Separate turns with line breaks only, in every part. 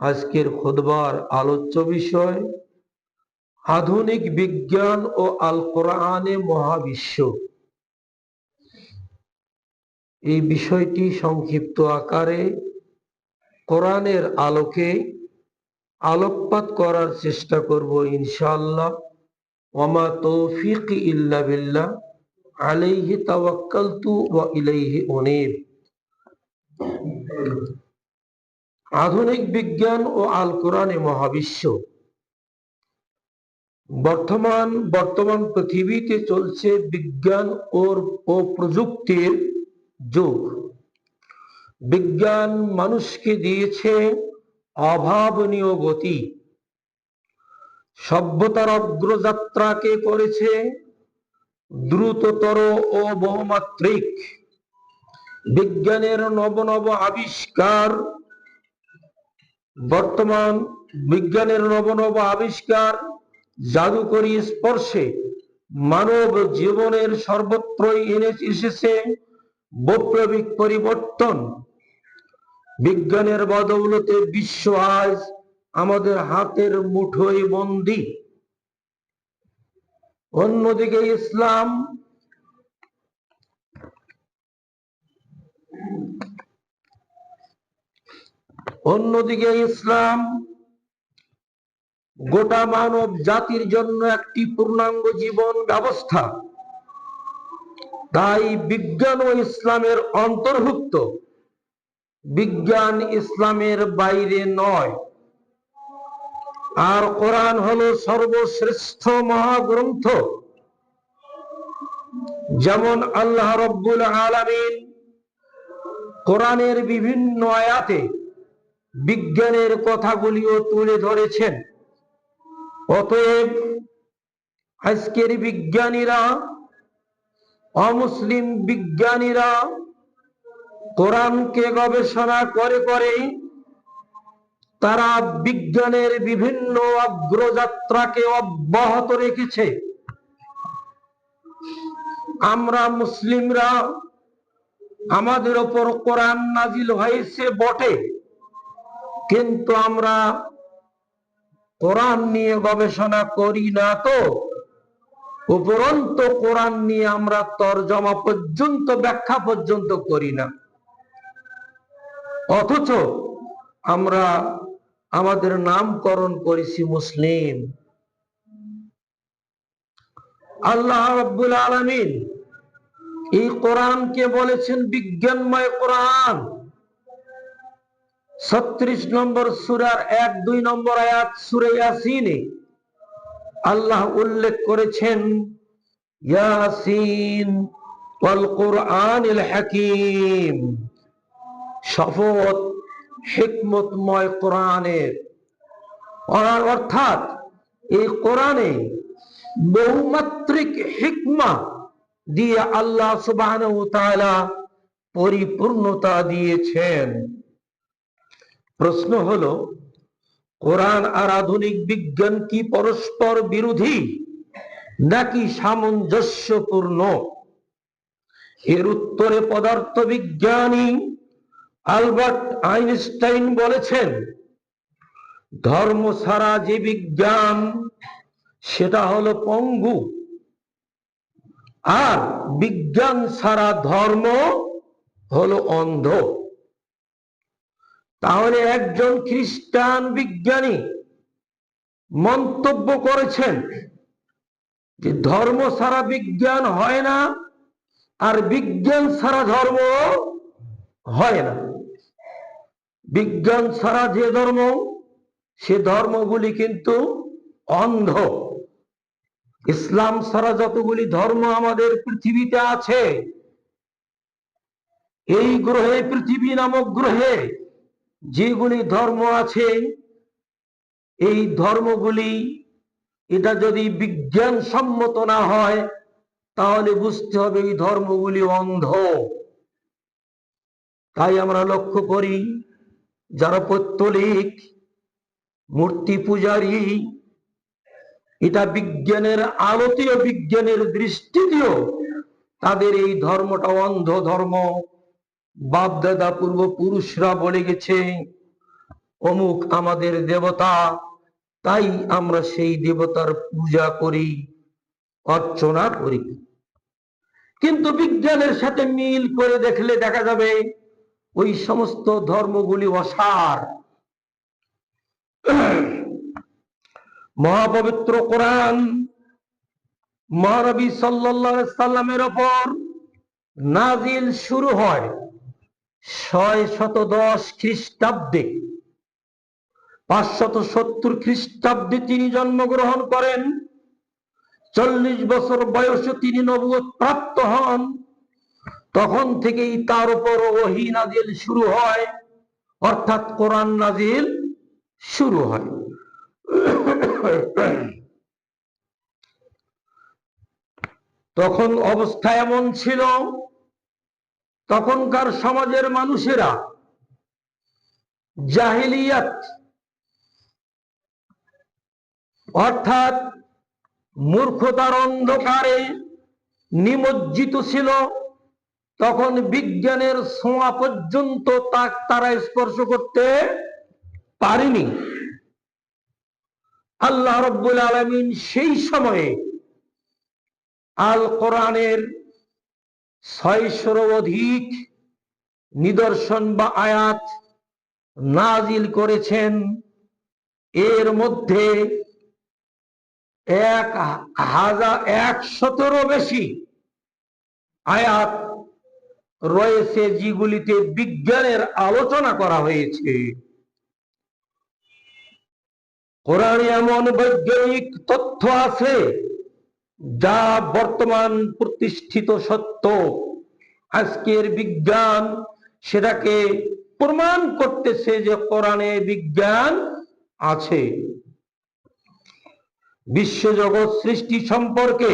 আজকের খোদবার আলোচ্য বিষয়, আধুনিক বিজ্ঞান ও আল কোরআনে মহাবিশ্ব। এই বিষয়টি সংক্ষিপ্ত আকারে কোরআনের আলোকে আলোকপাত করার চেষ্টা করব ইনশাআল্লাহ। ওমা তৌফিক ইল্লা বিল্লাহ, আলাইহি তাওয়াক্কালতু ওয়া ইলাইহি উনীব। আধুনিক বিজ্ঞান ও আল কোরআনে মহাবিশ্ব। বর্তমান বর্তমান পৃথিবীতে চলছে বিজ্ঞান ও প্রযুক্তির যুগ। বিজ্ঞান মানুষকে দিয়েছে অভাবনীয় গতি। সভ্যতার অগ্রযাত্রাকে করেছে দ্রুততর ও বহুমাত্রিক। বিজ্ঞানের নব নব আবিষ্কার বর্তমান বিজ্ঞানের নব নব আবিষ্কার জাদুকরী স্পর্শে মানব জীবনের সর্বত্রই এনে এসেছে। বৈপ্লবিক পরিবর্তন। বিজ্ঞানের বদৌলতে বিশ্ব আজ আমাদের হাতের মুঠোয় বন্দি। অন্যদিকে ইসলাম অন্যদিকে ইসলাম গোটা মানব জাতির জন্য একটি পূর্ণাঙ্গ জীবন ব্যবস্থা। তাই বিজ্ঞান ও ইসলামের অন্তর্ভুক্ত। বিজ্ঞান ইসলামের বাইরে নয়। আর কোরআন হলো সর্বশ্রেষ্ঠ মহাগ্রন্থ। যেমন আল্লাহ রব্বুল আলামিন কোরআনের বিভিন্ন আয়াতে বিজ্ঞানের কথাগুলিও তুলে ধরেছেন। অতএব আজকের বিজ্ঞানীরা, অমুসলিম বিজ্ঞানীরা কোরআনকে গবেষণা করে করে তারা বিজ্ঞানের বিভিন্ন অগ্রযাত্রাকে অব্যাহত রেখেছে। আমরা মুসলিমরা, আমাদের ওপর কোরআন নাজিল হয়েছে বটে। কিন্তু আমরা কোরআন নিয়ে গবেষণা করি না তো। উপরন্ত কোরআন নিয়ে আমরা তরজমা পর্যন্ত, ব্যাখ্যা পর্যন্ত করি না। অথচ আমরা আমাদের নামকরণ করেছি মুসলিম। আল্লাহ রব্বুল আলমিন এই কোরআনকে বলেছেন বিজ্ঞানময় কোরআন। ছত্রিশ নম্বর সুরার এক, দুই নম্বর আয়াত সুরে ইয়াসিনে। আল্লাহ উল্লেখ করেছেন, ইয়াসিন ওয়াল কোরআনিল হাকিম। শপথ হিকমতময় কোরআনের। অর্থাৎ এই কোরআনে বহুমাত্রিক হিকমা দিয়ে আল্লাহ তাআলা পরিপূর্ণতা দিয়েছেন। প্রশ্ন হলো, কোরআন আর আধুনিক বিজ্ঞান কি পরস্পর বিরোধী নাকি সামঞ্জস্যপূর্ণ? এর উত্তরে পদার্থ বিজ্ঞানী আলবার্ট আইনস্টাইন বলেছেন, ধর্ম ছাড়া যে বিজ্ঞান, সেটা হলো পঙ্গু। আর বিজ্ঞান ছাড়া ধর্ম হলো অন্ধ। তাহলে একজন খ্রিস্টান বিজ্ঞানী মন্তব্য করেছেন যে ধর্ম ছাড়া বিজ্ঞান হয় না আর বিজ্ঞান ছাড়া ধর্ম হয় না। বিজ্ঞান ছাড়া যে ধর্ম, সে ধর্মগুলি কিন্তু অন্ধ। ইসলাম ছাড়া যতগুলি ধর্ম আমাদের পৃথিবীতে আছে, এই গ্রহে পৃথিবী নামক গ্রহে যেগুলি ধর্ম আছে, এই ধর্মগুলি, এটা যদি বিজ্ঞান সম্মত না হয়, তাহলে বুঝতে হবে এই ধর্মগুলি অন্ধ। তাই আমরা লক্ষ্য করি, যারা পত্তলিক, মূর্তি পূজারী, এটা বিজ্ঞানের আলোতীয় বিজ্ঞানের দৃষ্টি দিয়েও তাদের এই ধর্মটা অন্ধ ধর্ম। বাপ দাদা পূর্বপুরুষরা বলে গেছে, অমুক আমাদের দেবতা, তাই আমরা সেই দেবতার পূজা করি, অর্চনা করি। কিন্তু বিজ্ঞানের সাথে মিল করে দেখলে দেখা যাবে, ওই সমস্ত ধর্মগুলি অসার। মহাপবিত্র কোরআন মহানবী সাল্লামের ওপর নাজিল শুরু হয়। ছয় শত দশ খ্রিস্টাব্দে পাঁচশত সত্তর খ্রিস্টাব্দে তিনি জন্মগ্রহণ করেন। চল্লিশ বছর বয়সে তিনি নবুয়ত প্রাপ্ত হন। তখন থেকেই তার উপর ওহি নাজিল শুরু হয়, অর্থাৎ কোরআন নাজিল শুরু হয়। তখন অবস্থা এমন ছিল তখনকার সমাজের মানুষেরা জাহিলিয়াত, অর্থাৎ মূর্খতার অন্ধকারে নিমজ্জিত ছিল, তখন বিজ্ঞানের ছোঁয়া পর্যন্ত তাক তারা স্পর্শ করতে পারেনি। আল্লাহ রব্বুল আলমিন সেই সময়ে আল কোরআনের ছয়শোর অধিক নিদর্শন বা আয়াত নাজিল করেছেন। এর মধ্যে এক হাজার একশতেরও বেশি আয়াত রয়েছে যেগুলিতে বিজ্ঞানের আলোচনা করা হয়েছে। কোরআনে এমন বৈজ্ঞানিক তথ্য আছে যা বর্তমান প্রতিষ্ঠিত সত্য, আজকের বিজ্ঞান সেটাকে প্রমাণ করতেছে যে কোরআনে বিজ্ঞান আছে। বিশ্বজগৎ সৃষ্টি সম্পর্কে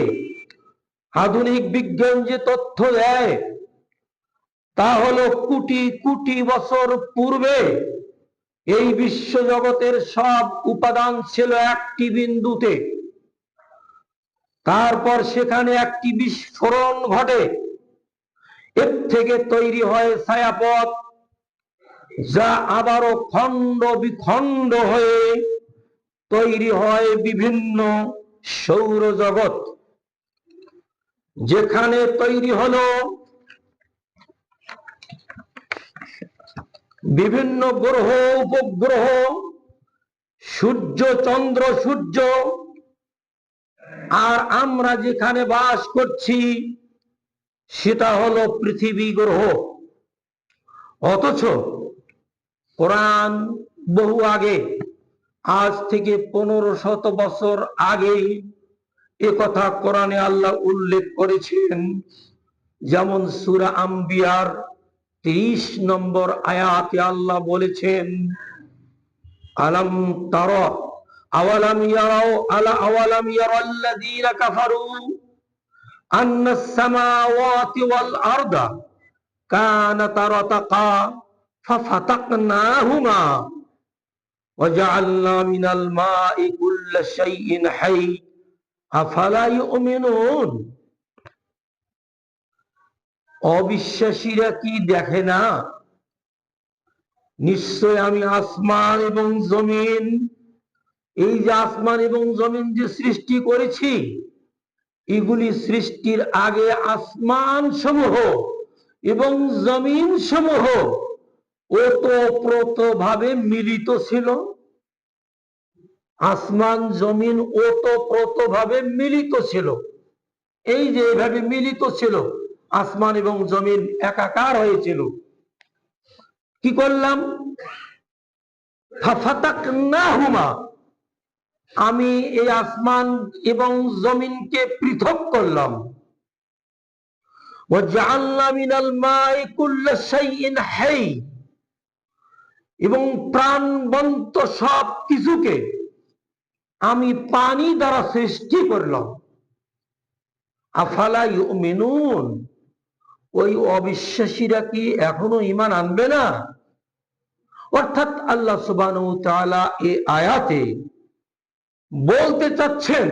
আধুনিক বিজ্ঞান যে তথ্য দেয়, তা হলো কোটি কোটি বছর পূর্বে এই বিশ্ব জগতের সব উপাদান ছিল একটি বিন্দুতে। তারপর সেখানে একটি বিস্ফোরণ ঘটে। এর থেকে তৈরি হয় ছায়াপথ, যা আবারও খণ্ড বিখণ্ড হয়ে তৈরি হয় বিভিন্ন সৌরজগৎ। যেখানে তৈরি হলো বিভিন্ন গ্রহ, উপগ্রহ, সূর্য, চন্দ্র, সূর্য আর আমরা যেখানে বাস করছি, সেটা হলো পৃথিবী গ্রহ। অথচ কোরআন বহু আগে, আজ থেকে পনেরো শত বছর আগে এ কথা কোরআনে আল্লাহ উল্লেখ করেছেন, যেমন সুরা আম্বিয়ার তিরিশ নম্বর আয়াতে আল্লাহ বলেছেন, আলম তার আওয়ালাম ইয়ারাও আলা আওয়ালাম ইয়ারাল্লাযীনা কাফারু আন্না السماوات والأرض كانتا رتقا ففتقناهما وجعلنا من الماء كل شيء حي أفلا يؤمنون অবিশ্বাসীরা কি দেখে না নিশ্চয় আমি আসমান এবং জমিন এই যে আসমান এবং জমিন যে সৃষ্টি করেছি, এগুলি সৃষ্টির আগে আসমান সমূহ এবং জমিন সমূহ ওতপ্রোত ভাবে মিলিত ছিল। আসমান, জমিন ওতপ্রোত ভাবে মিলিত ছিল। এই যে এভাবে মিলিত ছিল, আসমান এবং জমিন একাকার হয়েছিল। কি করলাম? ফাফাতাকনাহুমা আমি এই আসমান এবং জমিনকে পৃথক করলাম। এবং প্রাণবন্ত সব কিছুকে আমি পানি দ্বারা সৃষ্টি করলাম। আফালাই মেনুন ওই অবিশ্বাসীরা কি এখনও ইমান আনবে না? অর্থাৎ আল্লাহ সুবান এ আয়াতে বলতে চাচ্ছেন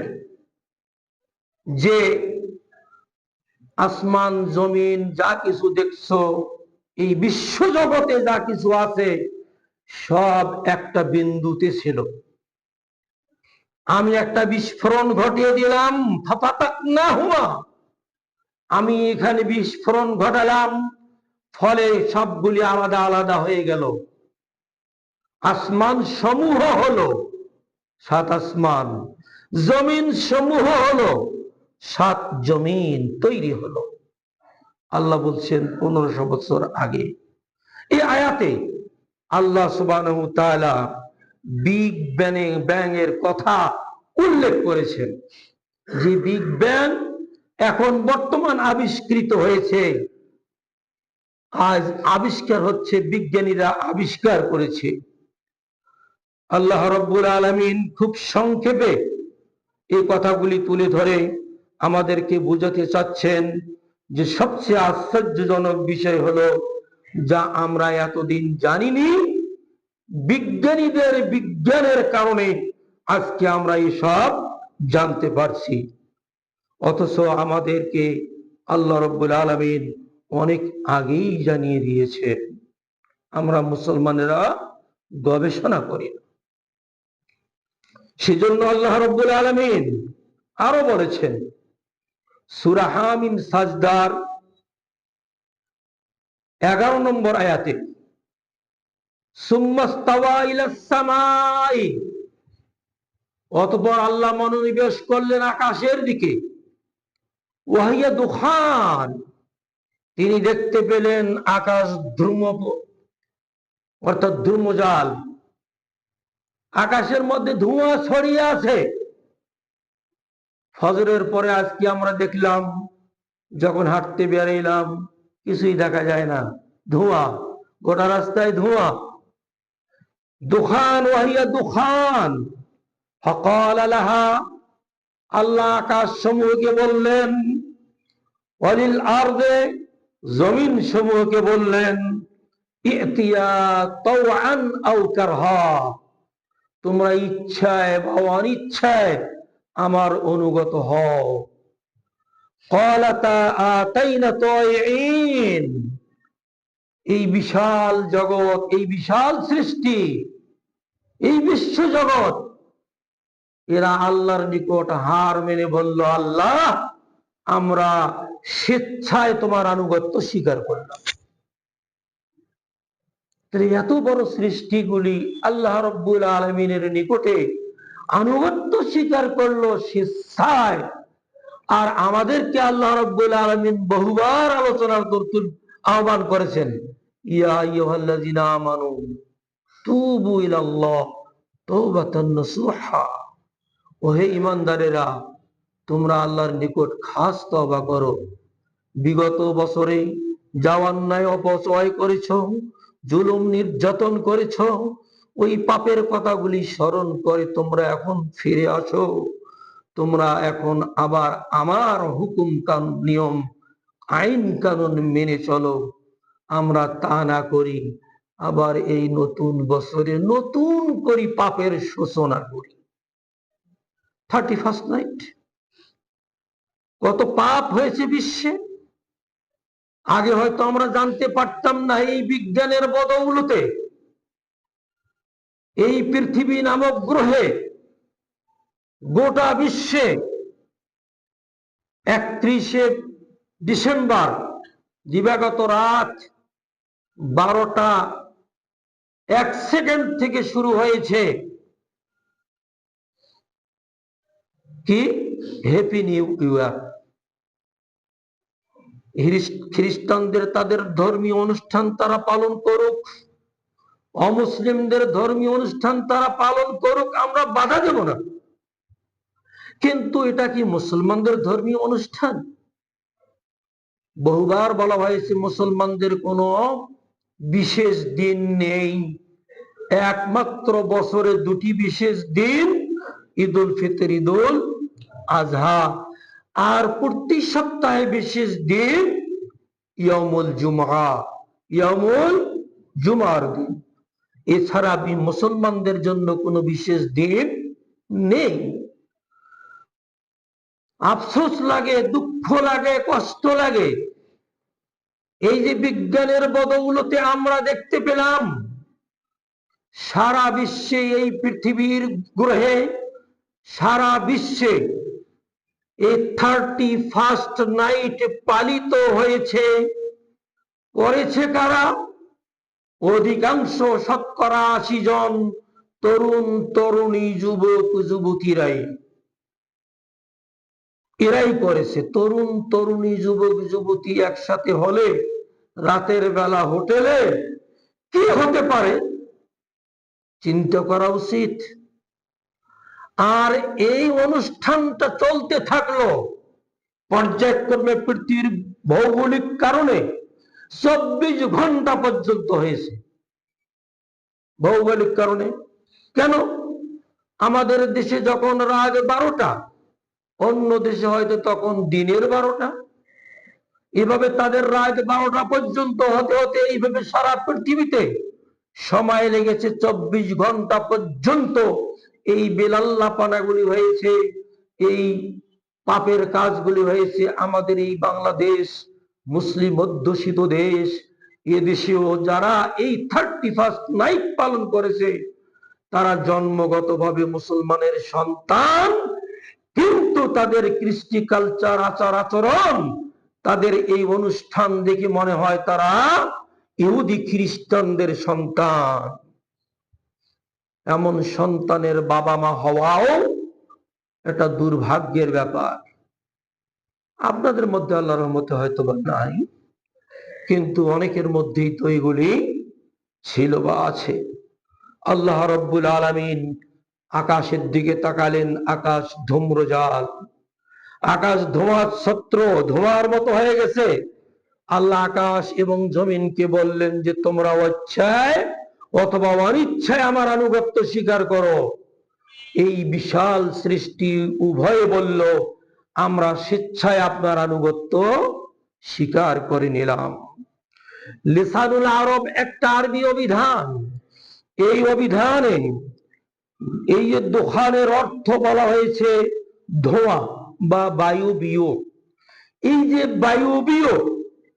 যে আসমান, জমিন, যা কিছু দেখছ, এই বিশ্ব জগতে যা কিছু আছে, সব একটা বিন্দুতে ছিল। আমি একটা বিস্ফোরণ ঘটিয়ে দিলাম। না হুমা আমি এখানে বিস্ফোরণ ঘটালাম। ফলে সবগুলি আলাদা আলাদা হয়ে গেল। আসমান সমূহ হলো সাত আসমান। জমিন সমূহ হলো, সাত জমিন তৈরি হলো। আল্লাহ বলছেন পনেরোশো বছর আগে। এই আয়াতে আল্লাহ সুবাহ বিগ ব্যাং ব্যাং এর কথা উল্লেখ করেছেন যে বিগ ব্যাং এখন বর্তমান আবিষ্কৃত হয়েছে। আজ আবিষ্কার হচ্ছে, বিজ্ঞানীরা আবিষ্কার করেছে। আল্লাহ রব্বুল আলমিন খুব সংক্ষেপে এই কথাগুলি তুলে ধরে আমাদেরকে বোঝাতে চাচ্ছেন যে সবচেয়ে আশ্চর্যজনক বিষয় হলো, যা আমরা এতদিন জানিনি, বিজ্ঞানীদের বিজ্ঞানের কারণে আজকে আমরা এসব জানতে পারছি। অথচ আমাদেরকে আল্লাহ রব্বুল আলমিন অনেক আগেই জানিয়ে দিয়েছে আমরা মুসলমানেরা গবেষণা করি না। সেজন্য আল্লাহ রব্বুল আলমিন আরও বলেছেন সুরাহামিন সাজদার এগারো নম্বর আয়াতে অতপর আল্লাহ মনোনিবেশ করলেন আকাশের দিকে ওয়াহিয়া দুখান, তিনি দেখতে পেলেন আকাশ ধ্রুম, অর্থাৎ ধ্রুমজাল। আকাশের মধ্যে ধোঁয়া ছড়িয়ে আছে। ফজরের পরে আজকে আমরা দেখলাম, যখন হাঁটতে বেরিয়েলাম কিছুই দেখা যায় না। ধোঁয়া, গোটা রাস্তায় ধোঁয়া। দুখান ওয়াহিয়া দুখান। ফকাল আলাহা, আল্লাহ আকাশ সমূহকে বললেন অলিল আর্দে জমিন সমূহকে বললেন, ইতিয়া তাওআন আও কারহা। তোমরা ইচ্ছায় বা অনিচ্ছায় আমার অনুগত হও। এই বিশাল জগৎ, এই বিশাল সৃষ্টি, এই বিশ্ব জগৎ, এরা আল্লাহর নিকট হার মেনে বলল, আল্লাহ, আমরা স্বেচ্ছায় তোমার আনুগত্য স্বীকার করলাম। এত বড় সৃষ্টিগুলি আল্লাহ রব্বুল আলমিনের নিকটে আনুগত্য স্বীকার করল স্বেচ্ছায় আর আমাদেরকে আল্লাহ রব্বুল আলমিন বহুবার আলোচনার দর্তুল আহ্বান করেছেন। ইমানদারেরা তোমরা আল্লাহর নিকট খাস তবা করো। বিগত বছরে যা অপচয় করেছ জুলুম নির্যাতন করেছ, ওই পাপের কথাগুলি স্মরণ করে তোমরা এখন ফিরে আসো। তোমরা এখন আবার আমার হুকুম কানুন নিয়ম, আইন কানুন মেনে চলো। আমরা তা না করি, আবার এই নতুন বছরে নতুন করি পাপের সূচনা করি। থার্টি ফার্স্ট নাইট কত পাপ হয়েছে বিশ্বে। আগে হয়তো আমরা জানতে পারতাম না এই বিজ্ঞানের বদৌলতে। এই পৃথিবী নামক গ্রহে গোটা বিশ্বে একত্রিশে ডিসেম্বর দিবাগত রাত বারোটা এক সেকেন্ড থেকে শুরু হয়েছে। কি? হ্যাপি নিউ ইয়ার খ্রিস্টানদের তাদের ধর্মীয় অনুষ্ঠান তারা পালন করুক। অমুসলিমদের ধর্মীয় অনুষ্ঠান তারা পালন করুক, আমরা বাধা দেব না। কিন্তু এটা কি মুসলমানদের ধর্মীয় অনুষ্ঠান? বহুবার বলা হয়েছে মুসলমানদের কোনো বিশেষ দিন নেই। একমাত্র বছরে দুটি বিশেষ দিন ঈদ উল ফিতর ঈদ উল আজহা। আর প্রতি সপ্তাহে বিশেষ দিন ইয়মুল জুমা ইয়মুল জুমার দিন। এছাড়া মুসলমানদের জন্য কোনো বিশেষ দিন নেই। আফসোস লাগে, দুঃখ লাগে, কষ্ট লাগে। এই যে বিজ্ঞানের বদৌলতে আমরা দেখতে পেলাম, সারা বিশ্বে এই পৃথিবীর গ্রহে, সারা বিশ্বে এই থার্টি ফার্স্ট নাইট পালিত হয়েছে। করেছে কারা? অধিকাংশ শতকরা আশি জন তরুণ, তরুণী, যুবক, যুবতীরাই। এরাই করেছে। তরুণ, তরুণী, যুবক, যুবতী একসাথে হলে রাতের বেলা হোটেলে কি হতে পারে? চিন্তা করা উচিত। আর এই অনুষ্ঠানটা চলতে থাকল। পর্যায়ক্রমে পৃথিবীর ভৌগোলিক কারণে চব্বিশ ঘণ্টা পর্যন্ত হয়েছে। ভৌগোলিক কারণে। কেন? আমাদের দেশে যখন রাত বারোটা, অন্য দেশে হয়তো তখন দিনের বারোটা। এভাবে তাদের রাত বারোটা পর্যন্ত হতে হতে এইভাবে সারা পৃথিবীতে সময় লেগেছে চব্বিশ ঘণ্টা পর্যন্ত। এই বেলাল্লাপানাগুলি হয়েছে, এই পাপের কাজগুলি হয়েছে আমাদের এই বাংলাদেশ মুসলিম অধ্যুষিত দেশ। এ দেশেও যারা এই থার্টি ফার্স্ট নাইট পালন করেছে, তারা জন্মগতভাবে মুসলমানের সন্তান, কিন্তু তাদের কৃষ্টি কালচার আচার আচরণ, তাদের এই অনুষ্ঠান দেখে মনে হয় তারা ইহুদি খ্রিস্টানদের সন্তান। এমন সন্তানের বাবা মা হওয়াও এটা দুর্ভাগ্যের ব্যাপার। আপনাদের মধ্যে আল্লাহর রহমতে হয়তো বা নাই, কিন্তু অনেকের মধ্যেই তো এগুলি ছিল বা আছে। আল্লাহ রব্বুল আলামিন আকাশের দিকে তাকালেন, আকাশ ধূম্রজাল, আকাশ ধোঁয়ার ছত্র, ধোঁয়ার মতো হয়ে গেছে। আল্লাহ আকাশ এবং জমিনকে বললেন যে তোমরা ইচ্ছায় অথবা অনিচ্ছায় আমার আনুগত্য স্বীকার করো। এই বিশাল সৃষ্টি উভয়ে বলল, আমরা স্বেচ্ছায় আপনার আনুগত্য স্বীকার করে নিলাম। লিসানুল আরব একটা আরবি অভিধান। এই অভিধানে এই যে দোকানের অর্থ বলা হয়েছে, ধোঁয়া বা বায়ুবীয় এই যে বায়ুবীয়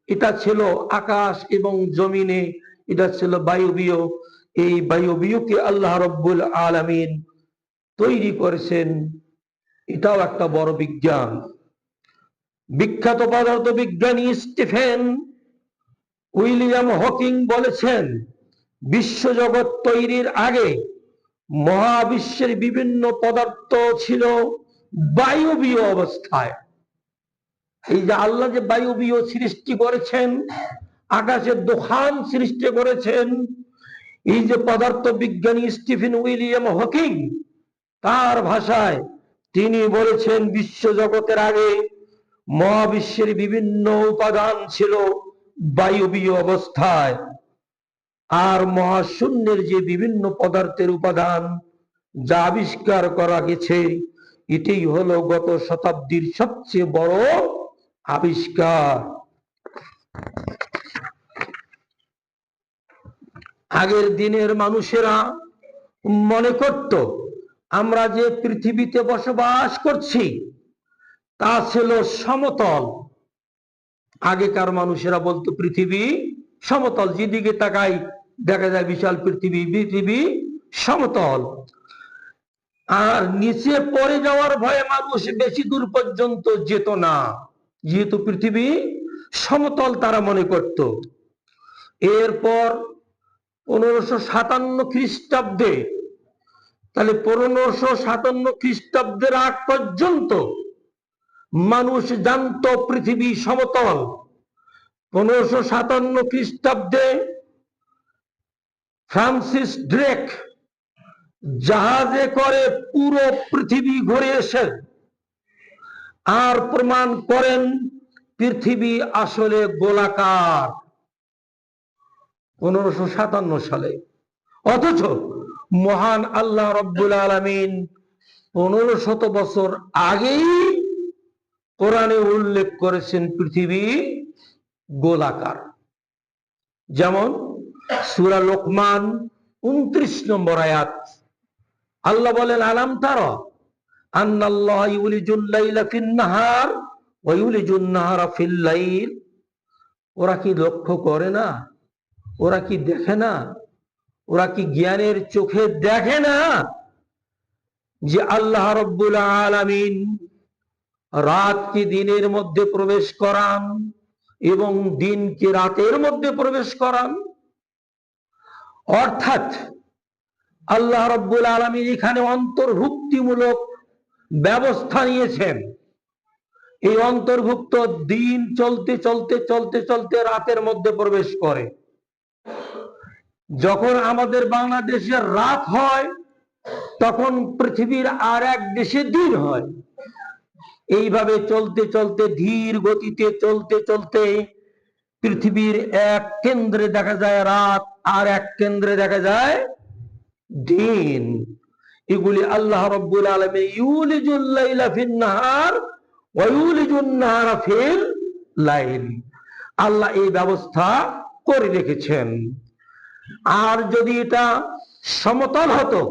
এটা ছিল আকাশ এবং জমিনে, এটা ছিল বায়ুবীয় এই বায়ুবীয়কে আল্লাহ রব্বুল আলামিন তৈরি করেছেন। এটাও একটা বড় বিজ্ঞান। বিখ্যাত পদার্থ বিজ্ঞানী স্টিফেন উইলিয়াম হকিং বলেছেন, বিশ্বজগৎ তৈরির আগে মহাবিশ্বের বিভিন্ন পদার্থ ছিল বায়ুবীয় অবস্থায়। এই যে আল্লাহ যে বায়ুবীয় সৃষ্টি করেছেন, আকাশের দোকান সৃষ্টি করেছেন এই যে পদার্থ বিজ্ঞানী স্টিফেন উইলিয়াম হকিং, তার ভাষায় তিনি বলেছেন, বিশ্বজগতের আগে মহাবিশ্বের বিভিন্ন উপাদান ছিল বায়ুবীয় অবস্থায়। আর মহাশূন্যের যে বিভিন্ন পদার্থের উপাদান যা আবিষ্কার করা গেছে এটাই হলো গত শতাব্দীর সবচেয়ে বড় আবিষ্কার। আগের দিনের মানুষেরা মনে করত, আমরা যে পৃথিবীতে বসবাস করছি, তা ছিল সমতল। আগেকার মানুষেরা বলতো, পৃথিবী সমতল। যেদিকে তাকাই, দেখা যায় বিশাল পৃথিবী পৃথিবী সমতল। আর নিচে পড়ে যাওয়ার ভয়ে মানুষ বেশি দূর পর্যন্ত যেত না। যেহেতু পৃথিবী সমতল, তারা মনে করত। এরপর পনেরোশো সাতান্ন খ্রিস্টাব্দে, তাহলে পনেরোশো সাতান্ন খ্রিস্টাব্দের আগ পর্যন্ত মানুষ জানত পৃথিবী সমতল। পনেরোশো সাতান্ন খ্রিস্টাব্দে ফ্রান্সিস ড্রেক জাহাজে করে পুরো পৃথিবী ঘুরে এসে আর প্রমাণ করেন পৃথিবী আসলে গোলাকার। পনেরোশো সাতান্ন সালে। অথচ মহান আল্লাহ রব্বুল আলমিন পনেরো শত বছর আগেই কোরআনে উল্লেখ করেছেন পৃথিবী গোলাকার। যেমন সুরা লোকমান উনত্রিশ নম্বর আয়াত। আল্লাহ বলেন, আলাম তার ওরা কি লক্ষ্য করে না ওরা কি দেখে না? ওরা কি জ্ঞানের চোখে দেখে না যে আল্লাহ রব্বুল আলামিন রাতকে দিনের মধ্যে প্রবেশ করান এবং দিনকে রাতের মধ্যে প্রবেশ করান? অর্থাৎ আল্লাহ রব্বুল আলমীর এখানে অন্তর্ভুক্তিমূলক ব্যবস্থা নিয়েছেন। এই অন্তর্ভুক্ত দিন চলতে চলতে চলতে চলতে রাতের মধ্যে প্রবেশ করে। যখন আমাদের বাংলাদেশের রাত হয়, তখন পৃথিবীর আর এক দেশে দিন হয়। এইভাবে চলতে চলতে, ধীর গতিতে চলতে চলতে পৃথিবীর এক কেন্দ্রে দেখা যায় রাত, আর এক কেন্দ্রে দেখা যায় দিন। এগুলি আল্লাহ রব্বুল আলমী ইউলিজুল লাইলা ফিন নাহার ওয়া ইউলিজুন নাহারা ফিল লাইল। আল্লাহ এই ব্যবস্থা করে রেখেছেন। আর যদি এটা সমতল হতো,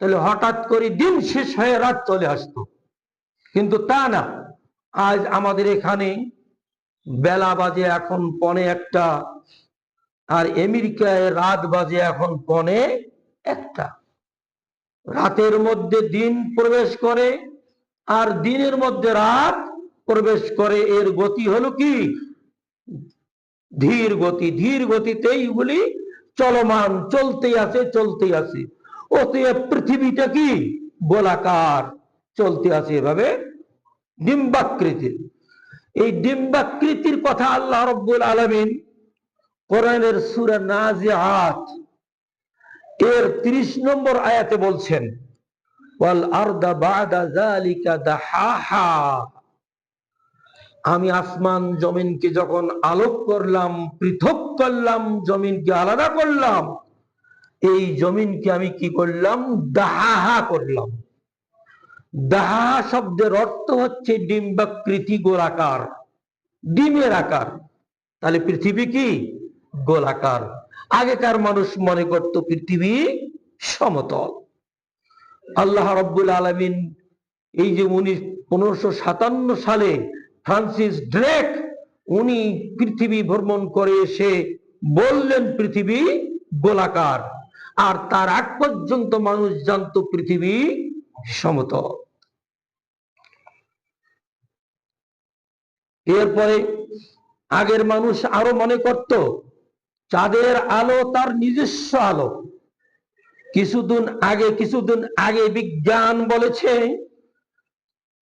তাহলে হঠাৎ করে দিন শেষ হয়ে রাত চলে আসতো। কিন্তু তা না। আজ আমাদের এখানে বেলা বাজে এখন পনে একটা, আর আমেরিকায় রাত বাজে এখন পনে একটা। রাতের মধ্যে দিন প্রবেশ করে, আর দিনের মধ্যে রাত প্রবেশ করে, এর গতি হলো কি? ধীর গতি। ধীর গতিতে এইগুলি চলমান, চলতেই আছে চলতে আছে। অতএব পৃথিবীটা কি? গোলাকার, চলতে আছে এভাবে ডিম্বাকৃতির। এই ডিম্বাকৃতির কথা আল্লাহ রব্বুল আলমিন কোরআনের সুরা নাজিআত এর 30 নম্বর আয়াতে বলছেন, ওয়াল আরদা বাদা যালিকা দাহাহা। আমি আসমান জমিনকে যখন আলোক করলাম, পৃথক করলাম, জমিনকে আলাদা করলাম, এই জমিনকে আমি কি করলাম? দাহাহা করলাম। দাহা শব্দের অর্থ হচ্ছে ডিম বা ডিম্বাকৃতি গোলাকার। ডিমের আকার। তাহলে পৃথিবী কি? গোলাকার। আগেকার মানুষ মনে করত পৃথিবী সমতল। আল্লাহ রব্বুল আলমিন এই যে উনি পনেরোশো সাতান্ন সালে ফ্রান্সিস ড্রেক, উনি পৃথিবী ভ্রমণ করে এসে বললেন, পৃথিবী গোলাকার। আর তার আগ পর্যন্ত মানুষ জানতো, পৃথিবী সমতল। এরপরে আগের মানুষ আরও মনে করত, চাঁদের আলো তার নিজস্ব আলো। কিছুদিন আগে কিছুদিন আগে বিজ্ঞান বলেছে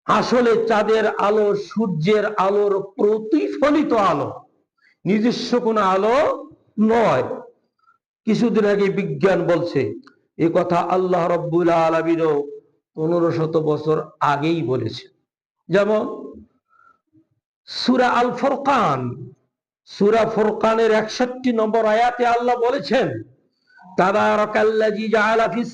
আসলে চাঁদের আলো সূর্যের আলোর প্রতিফলিত আলো, নিজস্ব কোনো আলো নয়। কিছুদিন আগে বিজ্ঞান বলছে, এ কথা আল্লাহ রব্বুল আলমিনও পনেরো শত বছর আগেই বলেছে যেমন, সুরা আল ফোরকান সুরা ফোরকানের একষট্টি নম্বর আয়াতে আল্লাহ বলেছেন, তাবারাকাল্লাযী জাআলা ফিস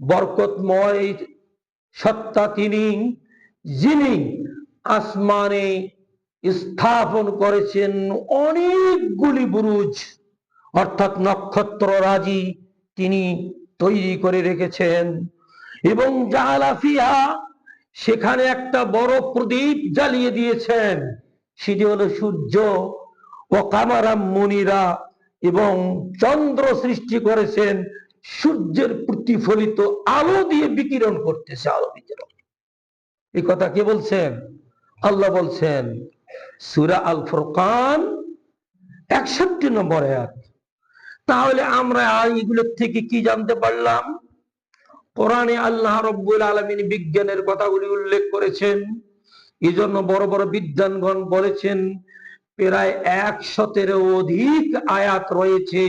বরকতময় সত্তা তিনি, যিনি আসমানে স্থাপন করেছেন অনেকগুলি বুরুজ, অর্থাৎ নক্ষত্র রাজি তিনি তৈরি করে রেখেছেন। এবং জাহালাফিয়া সেখানে একটা বড় প্রদীপ জ্বালিয়ে দিয়েছেন, সেটি হলো সূর্য। কামারাম মুনিরা এবং চন্দ্র সৃষ্টি করেছেন, সূর্যের প্রতিফলিত আলো দিয়ে বিকিরণ করতেছে আলো বিকিরণ এই কথা কে বলছেন? আল্লাহ বলছেন, সুরা আল ফুরকান একষট্টি নম্বর আয়াত। তাহলে আমরা এইগুলোর থেকে কি জানতে পারলাম? কোরআনে আল্লাহ রব্বুল আলমিন বিজ্ঞানের কথাগুলি উল্লেখ করেছেন। এই জন্য বড় বড় বিদ্যানগণ বলেছেন প্রায় একশতের অধিক আয়াত রয়েছে,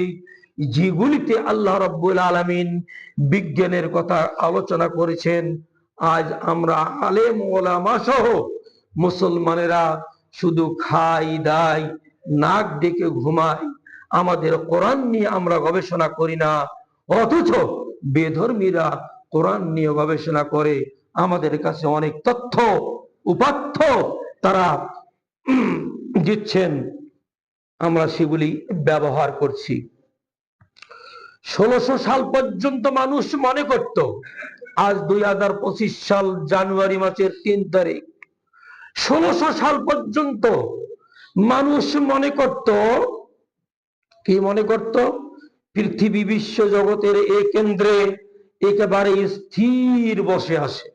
যেগুলিতে আল্লাহ রব্বুল আলমিন বিজ্ঞানের কথা আলোচনা করেছেন। আজ আমরা আলেম ওলামা সহ মুসলমানেরা শুধু খাই, দাই, নাক ডেকে ঘুমাই, আমাদের কোরআন নিয়ে আমরা গবেষণা করি না, অথচ বেধর্মীরা কোরআন নিয়ে গবেষণা করে। আমাদের কাছে অনেক তথ্য উপাত্য তারা দিচ্ছেন, আমরা সেগুলি ব্যবহার করছি। ষোলোশো সাল পর্যন্ত মানুষ মনে করত, আজ দুই হাজার পঁচিশ সাল জানুয়ারি মাসের তিন তারিখ। ষোলোশো সাল পর্যন্ত মানুষ মনে করত, কি মনে করত? পৃথিবী বিশ্ব জগতের এ কেন্দ্রে একেবারে স্থির বসে আসে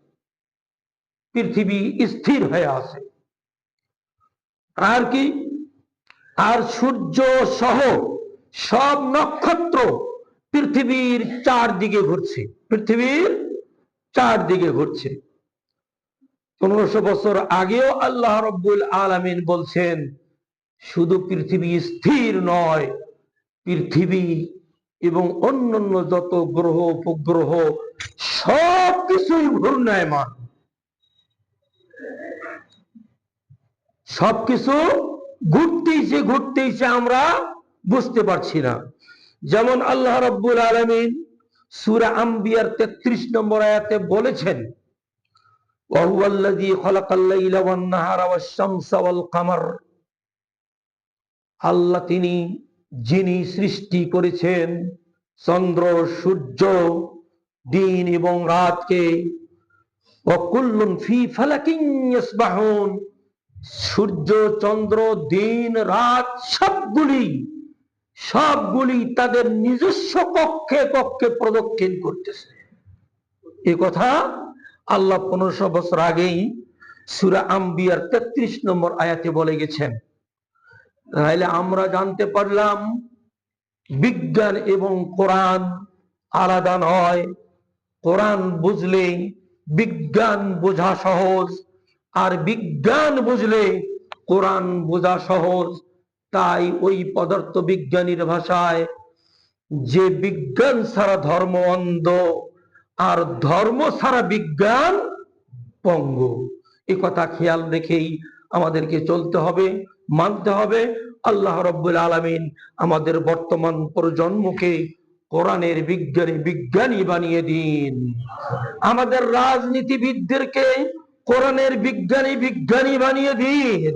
পৃথিবী স্থির হয়ে আছে। আর কি? আর সূর্য সহ সব নক্ষত্র পৃথিবীর চারদিকে ঘুরছে। পৃথিবীর চারদিকে ঘুরছে। পনেরোশো বছর আগেও আল্লাহ রব্বুল আলামিন বলছেন, শুধু পৃথিবী স্থির নয়, পৃথিবী এবং অন্যান্য যত গ্রহ, উপগ্রহ সব কিছুই ঘূর্ণায়মান। সবকিছু ঘুরতেইছে ঘুরতেইছে আমরা বুঝতে পারছি না। যেমন আল্লাহ রব্বুল আলমিন সুরা আম্বিয়ার তেত্রিশ নম্বর আয়াতে বলেছেন আল্লাহ তিনি, যিনি সৃষ্টি করেছেন চন্দ্র, সূর্য, দিন এবং রাতকে অকুল্লুন ফি ফালাকিং ইয়াসবাহুন। সূর্য, চন্দ্র, দিন, রাত, সবগুলি সবগুলি তাদের নিজস্ব কক্ষে কক্ষে প্রদক্ষিণ করতেছে। এ কথা আল্লাহ পনেরোশো বছর আগেই সুরা আম্বিয়ার তেত্রিশ নম্বর আয়াতে বলে গেছেন, তাহলে আমরা জানতে পারলাম বিজ্ঞান এবং কোরআন আলাদা নয়। কোরআন বুঝলে বিজ্ঞান বোঝা সহজ আর বিজ্ঞান বুঝলে কোরআন বোঝা সহজ। তাই ওই পদার্থ বিজ্ঞানীর ভাষায় যে বিজ্ঞান ছাড়া ধর্ম অন্ধ, আর ধর্ম ছাড়া বিজ্ঞান পঙ্গু। এ কথা খেয়াল রেখেই আমাদেরকে চলতে হবে, মানতে হবে। আল্লাহ রব্বুল আলমিন আমাদের বর্তমান প্রজন্মকে কোরআনের বিজ্ঞানী বিজ্ঞানী বানিয়ে দিন। আমাদের রাজনীতিবিদদেরকে কোরআনের বিজ্ঞানী বিজ্ঞানী বানিয়ে দিন।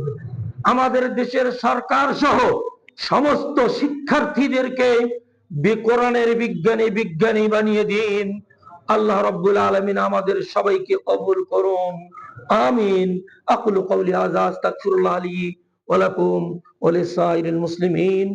আমাদের দেশের সরকার সহ সমস্ত শিক্ষার্থীদেরকে কোরআনের বিজ্ঞানী বিজ্ঞানী বানিয়ে দিন। আল্লাহ রব্বুল আলমিন আমাদের সবাইকে কবুল করুন। আমিন। আকুলু কওলি হাযা আস্তাগফিরুল্লাহ লি ওয়া লাকুম ওয়া মুসলিমিন।